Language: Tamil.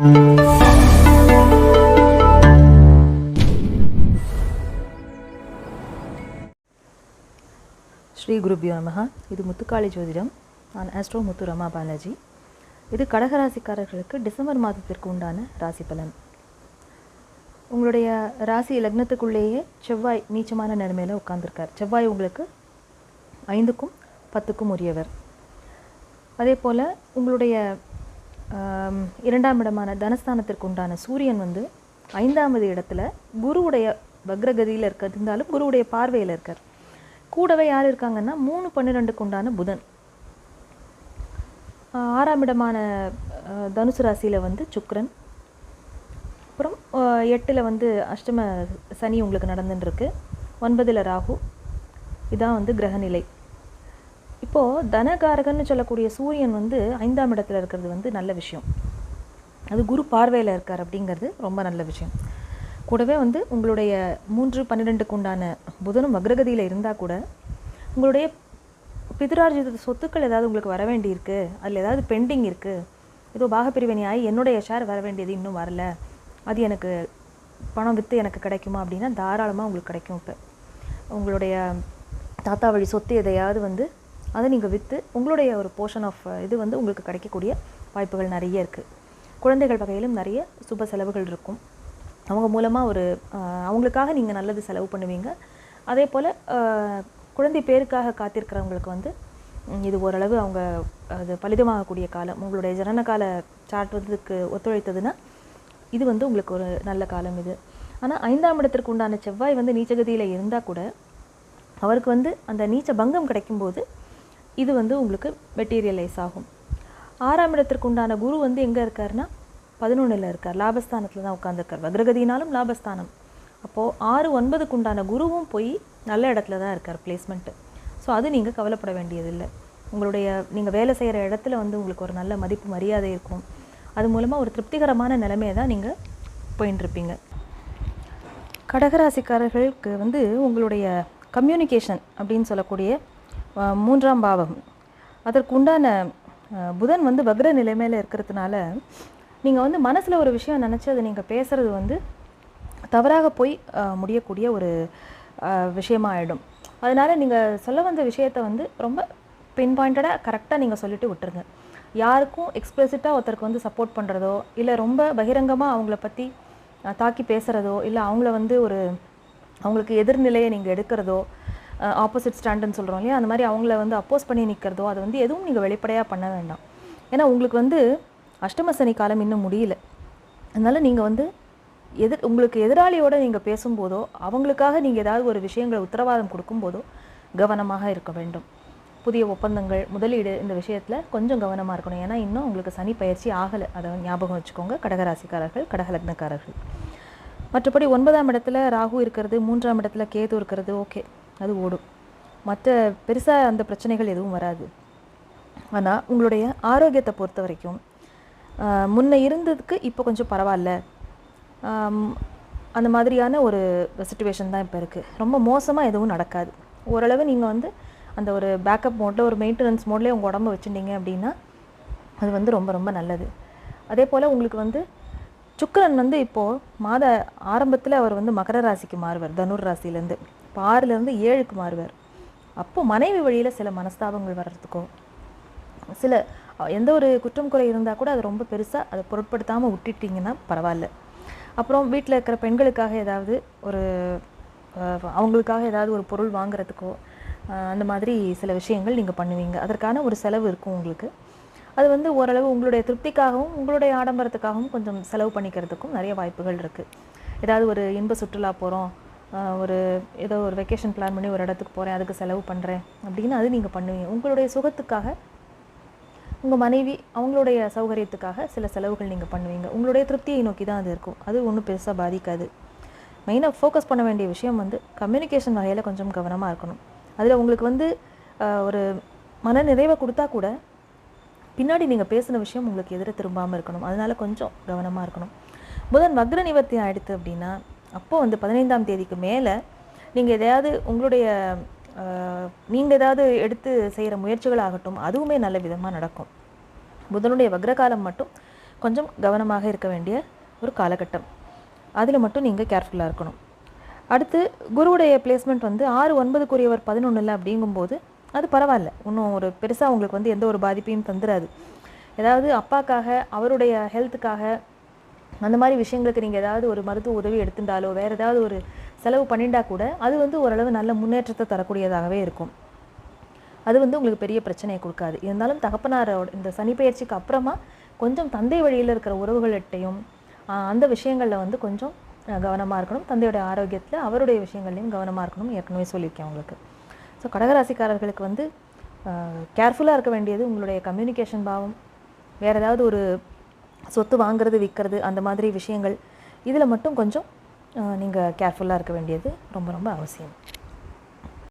ஸ்ரீ குருபியோ நமகா இது முத்துக்காளி ஜோதிடம். நான் ஆஸ்ட்ரோ முத்து ரமா பாலாஜி இது கடகராசிக்காரர்களுக்கு டிசம்பர் மாதத்திற்கு உண்டான ராசி பலன். உங்களுடைய ராசி லக்னத்துக்குள்ளேயே செவ்வாய் நீச்சமான நிலைமையில் உட்கார்ந்திருக்கார். செவ்வாய் உங்களுக்கு ஐந்துக்கும் பத்துக்கும் உரியவர். அதே போல் உங்களுடைய இரண்டாம் இடமான தனஸ்தானத்திற்கு உண்டான சூரியன் வந்து ஐந்தாவது இடத்துல குருவுடைய வக்ரகதியில் இருக்க இருந்தாலும் குருவுடைய பார்வையில் இருக்கார். கூடவே யார் இருக்காங்கன்னா மூணு பன்னிரெண்டுக்கு உண்டான புதன். ஆறாம் இடமான தனுசு ராசியில் வந்து சுக்ரன் அப்புறம் எட்டில் வந்து அஷ்டம சனி உங்களுக்கு நடந்துட்டுருக்கு ஒன்பதில் ராகு. இதான் வந்து கிரகநிலை. இப்போது தனகாரகன்னு சொல்லக்கூடிய சூரியன் வந்து ஐந்தாம் இடத்துல இருக்கிறது வந்து நல்ல விஷயம். அது குரு பார்வையில் இருக்கார் அப்படிங்கிறது ரொம்ப நல்ல விஷயம். கூடவே வந்து உங்களுடைய மூன்று பன்னிரெண்டுக்கு உண்டான புதனும் வக்ரகதியில் இருந்தால் கூட உங்களுடைய பிதுரார்ஜித சொத்துக்கள் ஏதாவது உங்களுக்கு வர வேண்டியிருக்கு அதில் ஏதாவது பெண்டிங் இருக்குது ஏதோ பாகப்பிரிவினை ஆகி என்னுடைய ஷேர் வர வேண்டியது இன்னும் வரல. அது எனக்கு பணம் விற்று எனக்கு கிடைக்குமா அப்படின்னா தாராளமாக உங்களுக்கு கிடைக்கும் இப்போ. உங்களுடைய தாத்தா வழி சொத்து எதையாவது வந்து அதை நீங்கள் விற்று உங்களுடைய ஒரு போர்ஷன் ஆஃப் இது வந்து உங்களுக்கு கிடைக்கக்கூடிய வாய்ப்புகள் நிறைய இருக்குது குழந்தைகள் வகையிலும் நிறைய சுப செலவுகள் இருக்கும். அவங்க மூலமாக ஒரு அவங்களுக்காக நீங்கள் நல்லது செலவு பண்ணுவீங்க. அதே போல் குழந்தை பேருக்காக காத்திருக்கிறவங்களுக்கு வந்து இது ஓரளவு அவங்க அது பலிதமாகக்கூடிய காலம் உங்களுடைய ஜனனகால சார்ட் வந்து ஒத்துழைத்ததுன்னா இது வந்து உங்களுக்கு ஒரு நல்ல காலம் இது. ஆனால் ஐந்தாம் இடத்திற்கு உண்டான செவ்வாய் வந்து நீச்சகதியில் இருந்தால் கூட அவருக்கு வந்து அந்த நீச்ச பங்கம் கிடைக்கும்போது இது வந்து உங்களுக்கு மெட்டீரியலைஸ் ஆகும். ஆறாம் இடத்திற்கு உண்டான குரு வந்து எங்கே இருக்காருன்னா பதினொன்றில் இருக்கார். லாபஸ்தானத்தில் தான் உட்காந்துருக்கார் வக்ரகதினாலும் லாபஸ்தானம். அப்போது ஆறு ஒன்பதுக்கு உண்டான குருவும் போய் நல்ல இடத்துல தான் இருக்கார் பிளேஸ்மெண்ட்டு ஸோ அது நீங்கள் கவலைப்பட வேண்டியதில்லை. உங்களுடைய நீங்கள் வேலை செய்கிற இடத்துல வந்து உங்களுக்கு ஒரு நல்ல மதிப்பு மரியாதை இருக்கும். அது மூலமாக ஒரு திருப்திகரமான நிலைமையை தான் நீங்கள் போயின்ட்டுருப்பீங்க கடகராசிக்காரர்களுக்கு வந்து உங்களுடைய கம்யூனிகேஷன் அப்படின்னு சொல்லக்கூடிய மூன்றாம் பாவம். அதற்குண்டான புதன் வந்து வக்ர நிலைமையில் இருக்கிறதுனால நீங்கள் வந்து மனசில் ஒரு விஷயம் நினச்சி அதை நீங்கள் பேசுகிறது வந்து தவறாக போய் முடியக்கூடிய ஒரு அஹ், விஷயமா ஆயிடும் நீங்கள் சொல்ல வந்த விஷயத்தை வந்து ரொம்ப பின் பாயிண்டடாக கரெக்டாக நீங்கள் சொல்லிட்டு விட்டுருங்க. யாருக்கும் எக்ஸ்பிளசிட்டாக ஒருத்தருக்கு வந்து சப்போர்ட் பண்ணுறதோ இல்லை ரொம்ப பகிரங்கமாக அவங்கள பற்றி தாக்கி பேசுகிறதோ இல்லை அவங்கள வந்து ஒரு அவங்களுக்கு எதிர்நிலையை நீங்கள் எடுக்கிறதோ ஆப்போசிட் ஸ்டாண்டுன்னு சொல்கிறோம் இல்லையா? அந்த மாதிரி அவங்கள வந்து அப்போஸ் பண்ணி நிற்கிறதோ அது வந்து எதுவும் நீங்கள் வெளிப்படையாக பண்ண வேண்டாம். ஏன்னா உங்களுக்கு வந்து அஷ்டம சனி காலம் இன்னும் முடியல. அதனால் நீங்கள் வந்து எதிர் உங்களுக்கு எதிராளியோடு நீங்கள் பேசும்போதோ அவங்களுக்காக நீங்கள் ஏதாவது ஒரு விஷயங்களை உத்தரவாதம் கொடுக்கும்போதோ கவனமாக இருக்க வேண்டும். புதிய ஒப்பந்தங்கள் முதலீடு இந்த விஷயத்தில் கொஞ்சம் கவனமாக இருக்கணும். ஏன்னா இன்னும் உங்களுக்கு சனி பயிற்சி ஆகலை. அதை ஞாபகம் வச்சுக்கோங்க. கடகராசிக்காரர்கள் கடகலக்னக்காரர்கள். மற்றபடி ஒன்பதாம் இடத்துல ராகு இருக்கிறது மூன்றாம் இடத்துல கேது இருக்கிறது ஓகே. அது ஓடும். மற்ற பெருசாக அந்த பிரச்சனைகள் எதுவும் வராது. ஆனால் உங்களுடைய ஆரோக்கியத்தை பொறுத்த வரைக்கும் முன்ன இருந்ததுக்கு இப்போ கொஞ்சம் பரவாயில்ல அந்த மாதிரியான ஒரு சுச்சுவேஷன் தான் இப்போ இருக்குது ரொம்ப மோசமாக எதுவும் நடக்காது. ஓரளவு நீங்கள் வந்து அந்த ஒரு பேக்கப் மோட்டில் ஒரு மெயின்டெனன்ஸ் மோட்லேயே உங்கள் உடம்பு வச்சுட்டீங்க அப்படின்னா அது வந்து ரொம்ப ரொம்ப நல்லது. அதே போல் உங்களுக்கு வந்து சுக்கரன் வந்து இப்போது மாத ஆரம்பத்தில் அவர் வந்து மகர ராசிக்கு மாறுவார் தனுர் ராசிலேருந்து இப்போ ஆறுலேருந்து ஏழுக்கு மாறுவார். அப்போ மனைவி வழியில் சில மனஸ்தாபங்கள் வர்றதுக்கோ சில எந்த ஒரு குற்றம் குறை இருந்தால் கூட அது ரொம்ப பெருசாக அதை பொருட்படுத்தாமல் விட்டுட்டிங்கன்னா பரவாயில்ல. அப்புறம் வீட்டில் இருக்கிற பெண்களுக்காக ஏதாவது ஒரு அவங்களுக்காக ஏதாவது ஒரு பொருள் வாங்குறதுக்கோ அந்த மாதிரி சில விஷயங்கள் நீங்கள் பண்ணுவீங்க. அதற்கான ஒரு செலவு இருக்கும் உங்களுக்கு. அது வந்து ஓரளவு உங்களுடைய திருப்திக்காகவும் உங்களுடைய ஆடம்பரத்துக்காகவும் கொஞ்சம் செலவு பண்ணிக்கிறதுக்கும் நிறைய வாய்ப்புகள் இருக்குது ஏதாவது ஒரு இன்ப சுற்றுலா போகிறோம் ஒரு ஏதோ ஒரு வெக்கேஷன் பிளான் பண்ணி ஒரு இடத்துக்கு போகிறேன் அதுக்கு செலவு பண்ணுறேன் அப்படின்னு அது நீங்கள் பண்ணுவீங்க. உங்களுடைய சுகத்துக்காக உங்கள் மனைவி அவங்களுடைய சௌகரியத்துக்காக சில செலவுகள் நீங்கள் பண்ணுவீங்க. உங்களுடைய திருப்தியை நோக்கி தான் அது இருக்கும். அது ஒன்றும் பெருசாக பாதிக்காது. மெயினாக ஃபோக்கஸ் பண்ண வேண்டிய விஷயம் வந்து கம்யூனிகேஷன் வகையில் கொஞ்சம் கவனமாக இருக்கணும். அதில் உங்களுக்கு வந்து ஒரு மன நிறைவை கொடுத்தா கூட பின்னாடி நீங்கள் பேசின விஷயம் உங்களுக்கு எதிர திரும்பாமல் இருக்கணும். அதனால் கொஞ்சம் கவனமாக இருக்கணும். புதன் வக்ர நிவர்த்தி ஆகிடுது அப்படின்னா அப்போது வந்து பதினைந்தாம் தேதிக்கு மேலே நீங்கள் எதையாவது உங்களுடைய நீங்கள் ஏதாவது எடுத்து செய்கிற முயற்சிகள் ஆகட்டும் அதுவுமே நல்ல விதமாக நடக்கும். புதனுடைய வக்ரகாலம் மட்டும் கொஞ்சம் கவனமாக இருக்க வேண்டிய ஒரு காலகட்டம். அதில் மட்டும் நீங்கள் கேர்ஃபுல்லாக இருக்கணும். அடுத்து குருவுடைய பிளேஸ்மெண்ட் வந்து ஆறு ஒன்பதுக்குரியவர் பதினொன்றில் அப்படிங்கும்போது அது பரவாயில்ல. இன்னும் ஒரு பெருசாக உங்களுக்கு வந்து எந்த ஒரு பாதிப்பையும் தந்துடாது ஏதாவது அப்பாக்காக அவருடைய ஹெல்த்துக்காக அந்த மாதிரி விஷயங்களுக்கு நீங்கள் ஏதாவது ஒரு மருத்துவ உதவி எடுத்துட்டாலோ வேறு ஏதாவது ஒரு செலவு பண்ணிட்டா கூட அது வந்து ஓரளவு நல்ல முன்னேற்றத்தை தரக்கூடியதாகவே இருக்கும். அது வந்து உங்களுக்கு பெரிய பிரச்சனையை கொடுக்காது. இருந்தாலும் தகப்பனாரோட இந்த சனி பயிற்சிக்கு அப்புறமா கொஞ்சம் தந்தை வழியில் இருக்கிற உறவுகள்கிட்டையும் அந்த விஷயங்களில் வந்து கொஞ்சம் கவனமாக இருக்கணும். தந்தையோட ஆரோக்கியத்தில் அவருடைய விஷயங்கள்லையும் கவனமாக இருக்கணும் ஏற்கனவே சொல்லியிருக்கேன் உங்களுக்கு. ஸோ கடகராசிக்காரர்களுக்கு வந்து கேர்ஃபுல்லாக இருக்க வேண்டியது உங்களுடைய கம்யூனிகேஷன் பாவம். வேறு ஏதாவது ஒரு சொத்து வாங்குறது விற்கிறது அந்த மாதிரி விஷயங்கள் இதில் மட்டும் கொஞ்சம் நீங்கள் கேர்ஃபுல்லாக இருக்க வேண்டியது ரொம்ப ரொம்ப அவசியம்.